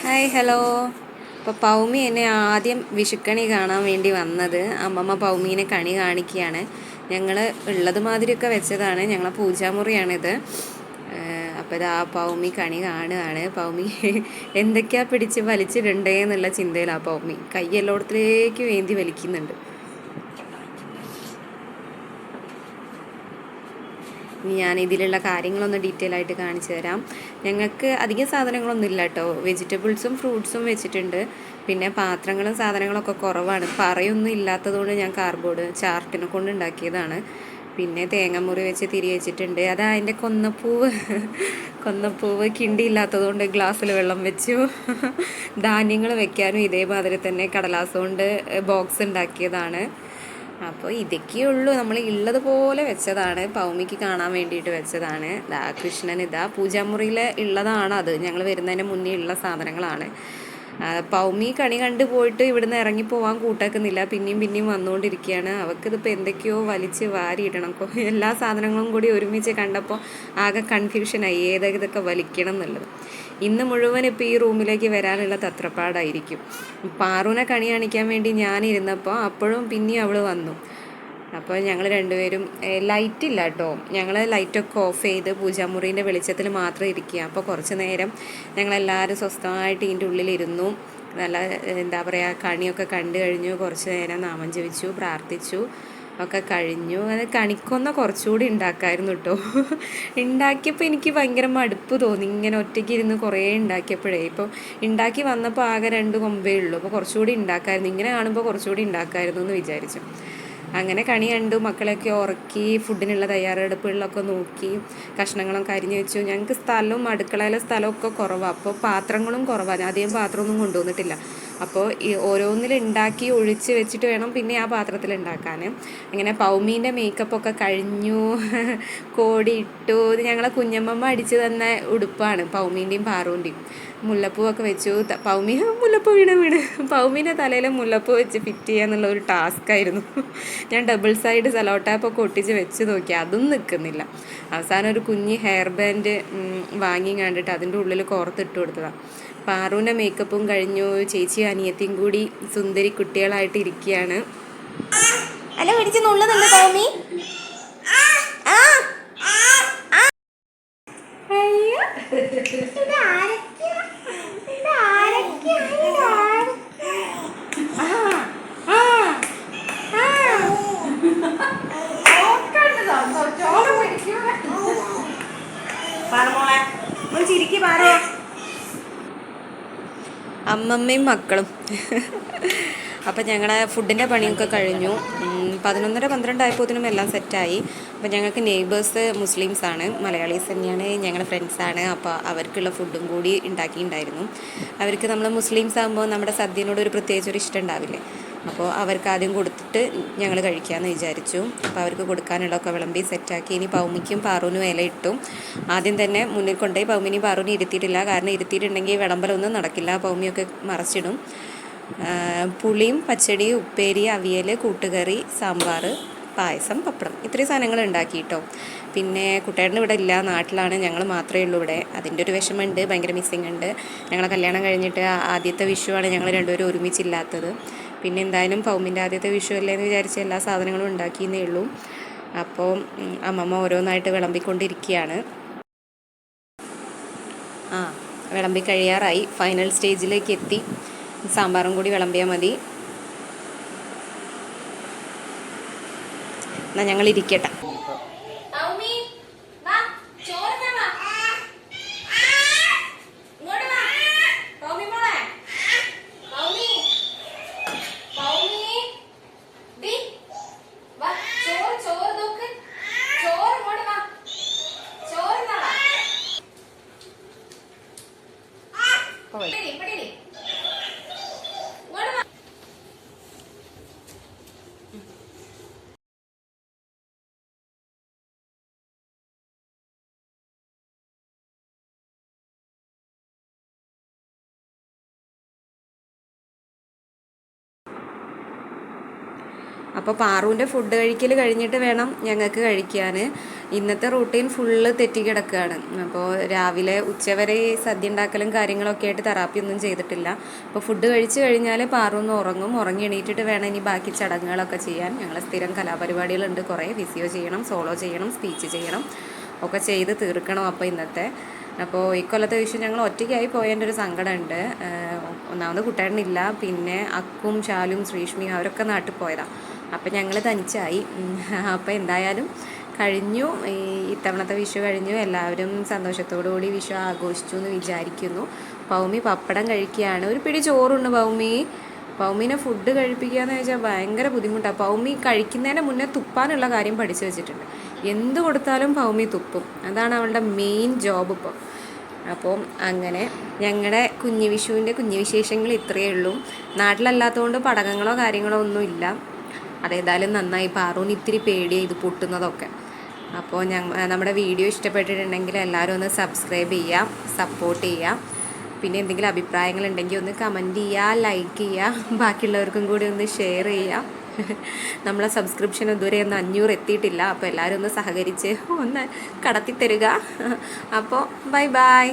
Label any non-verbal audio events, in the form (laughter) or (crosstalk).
Hi hello അപ്പോൾ പൗമി എന്നെ ആദ്യം വിഷുക്കണി കാണാൻ വേണ്ടി വന്നത്. അമ്മമ്മ പൗമീനെ കണി കാണിക്കുകയാണ് ഞങ്ങൾ ഉള്ളത് മാതിരിയൊക്കെ വെച്ചതാണ്. ഞങ്ങളെ പൂജാമുറിയാണിത്. അപ്പോൾ ആ പൗമി കണി കാണുകയാണ്. പൗമി (laughs) എന്തൊക്കെയാ പിടിച്ച് വലിച്ചിട്ടുണ്ടേ എന്നുള്ള ചിന്തയിലാണ് പൗമി. കൈ എല്ലായിടത്തിലേക്ക് വേന്തി വലിക്കുന്നുണ്ട്. ഞാൻ ഇതിലുള്ള കാര്യങ്ങളൊന്ന് ഡീറ്റെയിൽ ആയിട്ട് കാണിച്ചു തരാം. ഞങ്ങൾക്ക് അധികം സാധനങ്ങളൊന്നും ഇല്ല കേട്ടോ വെജിറ്റബിൾസും ഫ്രൂട്ട്സും വെച്ചിട്ടുണ്ട്. പിന്നെ പാത്രങ്ങളും സാധനങ്ങളൊക്കെ കുറവാണ്. പറയൊന്നും ഇല്ലാത്തതുകൊണ്ട് ഞാൻ കാർബോർഡ് ചാർട്ടിനെ കൊണ്ട് ഉണ്ടാക്കിയതാണ്. പിന്നെ തേങ്ങമുറി വെച്ച് തിരി വെച്ചിട്ടുണ്ട്. അത് അതിന്റെ കൊന്നപ്പൂവ്. കൊന്നപ്പൂവ് കിണ്ടി ഇല്ലാത്തതുകൊണ്ട് ഗ്ലാസ്സിൽ വെള്ളം വെച്ചു. ധാന്യങ്ങൾ വെക്കാനും ഇതേമാതിരി തന്നെ കടലാസ് കൊണ്ട് ബോക്സ് ഉണ്ടാക്കിയതാണ്. അപ്പോൾ ഇതൊക്കെ ഉള്ളൂ. നമ്മൾ ഉള്ളതുപോലെ വെച്ചതാണ്. പൗമിക്ക് കാണാൻ വേണ്ടിയിട്ട് വെച്ചതാണ്. ദാ കൃഷ്ണൻ ഇതാ പൂജാമുറിയിൽ ഉള്ളതാണ് അത്. ഞങ്ങൾ വരുന്നതിന് മുന്നേ ഉള്ള സാധനങ്ങളാണ്. പൗമി കണി കണ്ടു പോയിട്ട് ഇവിടുന്ന് ഇറങ്ങി പോവാൻ കൂട്ടാക്കുന്നില്ല. പിന്നെയും പിന്നെയും വന്നുകൊണ്ടിരിക്കുകയാണ്. അവൾക്കിതിപ്പോൾ എന്തൊക്കെയോ വലിച്ച് വാരിയിടണം. എല്ലാ സാധനങ്ങളും കൂടി ഒരുമിച്ച് കണ്ടപ്പോൾ ആകെ കൺഫ്യൂഷനായി ഏതൊക്കെ ഇതൊക്കെ വലിക്കണം എന്നുള്ളത്. ഇന്ന് മുഴുവൻ ഇപ്പോൾ ഈ റൂമിലേക്ക് വരാനുള്ള തത്രപ്പാടായിരിക്കും. പാറുവിനെ കണി കാണിക്കാൻ വേണ്ടി ഞാനിരുന്നപ്പോൾ അപ്പോഴും പിന്നെയും അവൾ വന്നു. അപ്പോൾ ഞങ്ങൾ രണ്ടുപേരും ലൈറ്റ് ഇല്ല കേട്ടോ ഞങ്ങൾ ലൈറ്റൊക്കെ ഓഫ് ചെയ്ത് പൂജാമുറീന്റെ വെളിച്ചത്തിൽ മാത്രം ഇരിക്കുക അപ്പോൾ കുറച്ച് നേരം ഞങ്ങളെല്ലാവരും സ്വസ്ഥമായിട്ട് ഇതിന്റെ ഉള്ളിലിരുന്നു. നല്ല എന്താ പറയുക കണിയൊക്കെ കണ്ടു കഴിഞ്ഞു. കുറച്ച് നേരം നാമം ജപിച്ചു പ്രാർത്ഥിച്ചു ഒക്കെ കഴിഞ്ഞു. അത് കണിക്കൊന്ന കുറച്ചുകൂടി ഉണ്ടാക്കായിരുന്നു കേട്ടോ ഉണ്ടാക്കിയപ്പോൾ എനിക്ക് ഭയങ്കര മടുപ്പ് തോന്നി. ഇങ്ങനെ ഒറ്റയ്ക്ക് ഇരുന്ന് കുറേ ഉണ്ടാക്കിയപ്പോഴേ ഇപ്പോൾ ഉണ്ടാക്കി വന്നപ്പോൾ ആകെ രണ്ട് കൊമ്പേ ഉള്ളൂ. അപ്പോൾ കുറച്ചുകൂടി ഉണ്ടാക്കായിരുന്നു ഇങ്ങനെ കാണുമ്പോൾ കുറച്ചുകൂടി ഉണ്ടാക്കായിരുന്നു എന്ന് വിചാരിച്ചു. അങ്ങനെ കണി കണ്ടു മക്കളെയൊക്കെ ഉറക്കി ഫുഡിനുള്ള തയ്യാറെടുപ്പുകളിലൊക്കെ നോക്കി കഷ്ണങ്ങളും കരിഞ്ഞു വെച്ചു. ഞങ്ങൾക്ക് സ്ഥലവും അടുക്കളയിലെ സ്ഥലമൊക്കെ കുറവാണ് അപ്പോൾ പാത്രങ്ങളും കുറവാണ് അധികം പാത്രമൊന്നും കൊണ്ടുവന്നിട്ടില്ല. അപ്പോൾ ഈ ഓരോന്നിൽ ഉണ്ടാക്കി ഒഴിച്ച് വെച്ചിട്ട് വേണം പിന്നെ ആ പാത്രത്തിൽ ഉണ്ടാക്കാൻ അങ്ങനെ പൗമീന്റെ മേക്കപ്പൊക്കെ കഴിഞ്ഞു. (laughs) കോടി ഇട്ടു. ഇത് ഞങ്ങളെ കുഞ്ഞമ്മമ്മ അടിച്ച് തന്ന ഉടുപ്പാണ് പൗമീന്റെയും പാറുവിന്റെയും മുല്ലപ്പൂവൊക്കെ വെച്ചു. പൗമീ മുല്ലപ്പൂ വീണ് വീണ്. പൗമീന്റെ തലയിൽ മുല്ലപ്പൂ വെച്ച് ഫിറ്റ് ചെയ്യുക എന്നുള്ള ഒരു ടാസ്ക് ആയിരുന്നു. (laughs) ഞാൻ ഡബിൾ സൈഡ് സെലോ ടാപ്പൊക്കെ ഒട്ടിച്ച് വെച്ച് നോക്കി. അതും നിൽക്കുന്നില്ല അവസാനം ഒരു കുഞ്ഞ് ഹെയർ ബാൻഡ് വാങ്ങി കണ്ടിട്ട് അതിന്റെ ഉള്ളിൽ കോർത്തിട്ട് കൊടുത്തതാണ് പാറുവിന്റെ മേക്കപ്പും കഴിഞ്ഞു. ചേച്ചി അനിയത്തിയും കൂടി സുന്ദരി കുട്ടികളായിട്ട് ഇരിക്കുകയാണ്. അല്ല പിടിച്ച് നുള്ളുന്നുണ്ട് പൗമി ആ ഒന്ന് ചിരിക്ക് പാറോ. അമ്മമ്മയും മക്കളും. അപ്പം ഞങ്ങളുടെ ഫുഡിന്റെ പണിയൊക്കെ കഴിഞ്ഞു. പതിനൊന്നര പന്ത്രണ്ടായപ്പോഴത്തേനും എല്ലാം സെറ്റായി അപ്പം ഞങ്ങൾക്ക് നെയ്ബേഴ്സ് മുസ്ലിംസ് ആണ് മലയാളീസ് തന്നെയാണ് ഞങ്ങളുടെ ഫ്രണ്ട്സാണ് അപ്പോൾ അവർക്കുള്ള ഫുഡും കൂടി ഉണ്ടാക്കിയിട്ടുണ്ടായിരുന്നു. അവർക്ക് നമ്മൾ മുസ്ലിംസ് ആകുമ്പോൾ നമ്മുടെ സദ്യനോട് ഒരു പ്രത്യേകിച്ച് ഒരു ഇഷ്ടം ഉണ്ടാവില്ലേ? അപ്പോൾ അവർക്ക് ആദ്യം കൊടുത്തിട്ട് ഞങ്ങൾ കഴിക്കാമെന്ന് വിചാരിച്ചു. അപ്പോൾ അവർക്ക് കൊടുക്കാനുള്ളതൊക്കെ വിളമ്പി സെറ്റാക്കി. ഇനി പൗമിക്കും പാറുവിനും ഇല ഇട്ടു. ആദ്യം തന്നെ മുന്നിൽ കൊണ്ടുപോയി പൗമിനി പാറുവിനും ഇരുത്തിയിട്ടില്ല. കാരണം ഇരുത്തിയിട്ടുണ്ടെങ്കിൽ വിളമ്പലൊന്നും നടക്കില്ല. പൗമിയൊക്കെ മറച്ചിടും. പുളിയും പച്ചടി ഉപ്പേരി അവിയൽ കൂട്ടുകറി സാമ്പാർ പായസം പപ്പടം. ഇത്രയും സാധനങ്ങൾ ഉണ്ടാക്കി കേട്ടോ. പിന്നെ കുട്ടേട്ടൻ ഇവിടെ ഇല്ല. നാട്ടിലാണ്. ഞങ്ങൾ മാത്രമേ ഉള്ളൂ ഇവിടെ. അതിന്റെ ഒരു വിഷമമുണ്ട്. ഭയങ്കര മിസ്സിങ് ഉണ്ട്. ഞങ്ങളെ കല്യാണം കഴിഞ്ഞിട്ട് ആദ്യത്തെ വിഷുവാണ് ഞങ്ങൾ രണ്ടുപേരും ഒരുമിച്ചില്ലാത്തത്. പിന്നെ എന്തായാലും പൗമിന്റെ ആദ്യത്തെ വിഷു അല്ലേ എന്ന് വിചാരിച്ച് എല്ലാ സാധനങ്ങളും ഉണ്ടാക്കിയെന്നേ ഉള്ളൂ. അപ്പോൾ അമ്മമ്മ ഓരോന്നായിട്ട് വിളമ്പിക്കൊണ്ടിരിക്കുകയാണ്. ആ വിളമ്പി കഴിയാറായി. ഫൈനൽ സ്റ്റേജിലേക്ക് എത്തി. സാമ്പാറും കൂടി വിളമ്പിയാൽ മതി. എന്നാൽ ഞങ്ങൾ ഇരിക്കട്ടെ അപ്പോൾ പാറുവിന്റെ ഫുഡ് കഴിക്കൽ കഴിഞ്ഞിട്ട് വേണം ഞങ്ങൾക്ക് കഴിക്കാൻ ഇന്നത്തെ റൂട്ടീൻ ഫുള്ള് തെറ്റിക്കിടക്കുകയാണ് അപ്പോൾ രാവിലെ ഉച്ചവരെ ഈ സദ്യ ഉണ്ടാക്കലും കാര്യങ്ങളൊക്കെ ആയിട്ട് തെറാപ്പി ഒന്നും ചെയ്തിട്ടില്ല. അപ്പോൾ ഫുഡ് കഴിച്ച് കഴിഞ്ഞാൽ പാറൊന്ന് ഉറങ്ങും. ഉറങ്ങി എണീറ്റിട്ട് വേണം ഇനി ബാക്കി ചടങ്ങുകളൊക്കെ ചെയ്യാൻ. ഞങ്ങൾ സ്ഥിരം കലാപരിപാടികളുണ്ട് കുറേ. വിസിയോ ചെയ്യണം സോളോ ചെയ്യണം സ്പീച്ച് ചെയ്യണം. ഒക്കെ ചെയ്ത് തീർക്കണം അപ്പോൾ ഇന്നത്തെ. അപ്പോൾ ഈ ഇക്കൊല്ലത്തെ വിഷു ഞങ്ങൾ ഒറ്റയ്ക്കായി പോയതിന്റെ ഒരു സങ്കടമുണ്ട്. ഒന്നാമത് കുട്ടേട്ടനില്ല. പിന്നെ അക്കും ശാലും ശ്രീഷ്മിയും അവരൊക്കെ നാട്ടിൽ പോയതാണ് അപ്പം ഞങ്ങൾ തനിച്ചായി. അപ്പോൾ എന്തായാലും കഴിഞ്ഞു. ഈ ഇത്തവണത്തെ വിഷു കഴിഞ്ഞു. എല്ലാവരും സന്തോഷത്തോടു കൂടി വിഷു ആഘോഷിച്ചു എന്ന് വിചാരിക്കുന്നു. പൗമി പപ്പടം കഴിക്കുകയാണ്. ഒരു പിടി ചോറുണ്ട് പൗമി. പൗമീനെ ഫുഡ് കഴിപ്പിക്കുക എന്ന് വെച്ചാൽ ഭയങ്കര ബുദ്ധിമുട്ടാണ് പൗമി കഴിക്കുന്നതിന് മുന്നേ തുപ്പാനുള്ള കാര്യം പഠിച്ചു വെച്ചിട്ടുണ്ട്. എന്ത് കൊടുത്താലും പൗമി തുപ്പും. അതാണ് അവളുടെ മെയിൻ ജോബ് ഇപ്പോൾ അപ്പോൾ അങ്ങനെ ഞങ്ങളുടെ കുഞ്ഞു വിഷുവിന്റെ കുഞ്ഞു വിശേഷങ്ങൾ ഇത്രയേ ഉള്ളൂ. നാട്ടിലല്ലാത്തതുകൊണ്ട് പടകങ്ങളോ കാര്യങ്ങളോ ഒന്നും ഇല്ല അതേതായാലും നന്നായി. പാറൂന് ഇത്തിരി പേടിയായി ഇത് പൊട്ടുന്നതൊക്കെ. അപ്പോൾ ഞങ്ങൾ നമ്മുടെ വീഡിയോ ഇഷ്ടപ്പെട്ടിട്ടുണ്ടെങ്കിൽ എല്ലാവരും ഒന്ന് സബ്സ്ക്രൈബ് ചെയ്യാം സപ്പോർട്ട് ചെയ്യാം. പിന്നെ എന്തെങ്കിലും അഭിപ്രായങ്ങൾ ഉണ്ടെങ്കിൽ ഒന്ന് കമന്റ് ചെയ്യുക ലൈക്ക് ചെയ്യുക ബാക്കിയുള്ളവർക്കും കൂടി ഒന്ന് ഷെയർ ചെയ്യുക നമ്മളെ സബ്സ്ക്രിപ്ഷൻ ഇതുവരെ ഒന്ന് അഞ്ഞൂറ് എത്തിയിട്ടില്ല. അപ്പോൾ എല്ലാവരും ഒന്ന് സഹകരിച്ച് ഒന്ന് കടത്തി തരിക അപ്പോൾ ബൈ ബൈ.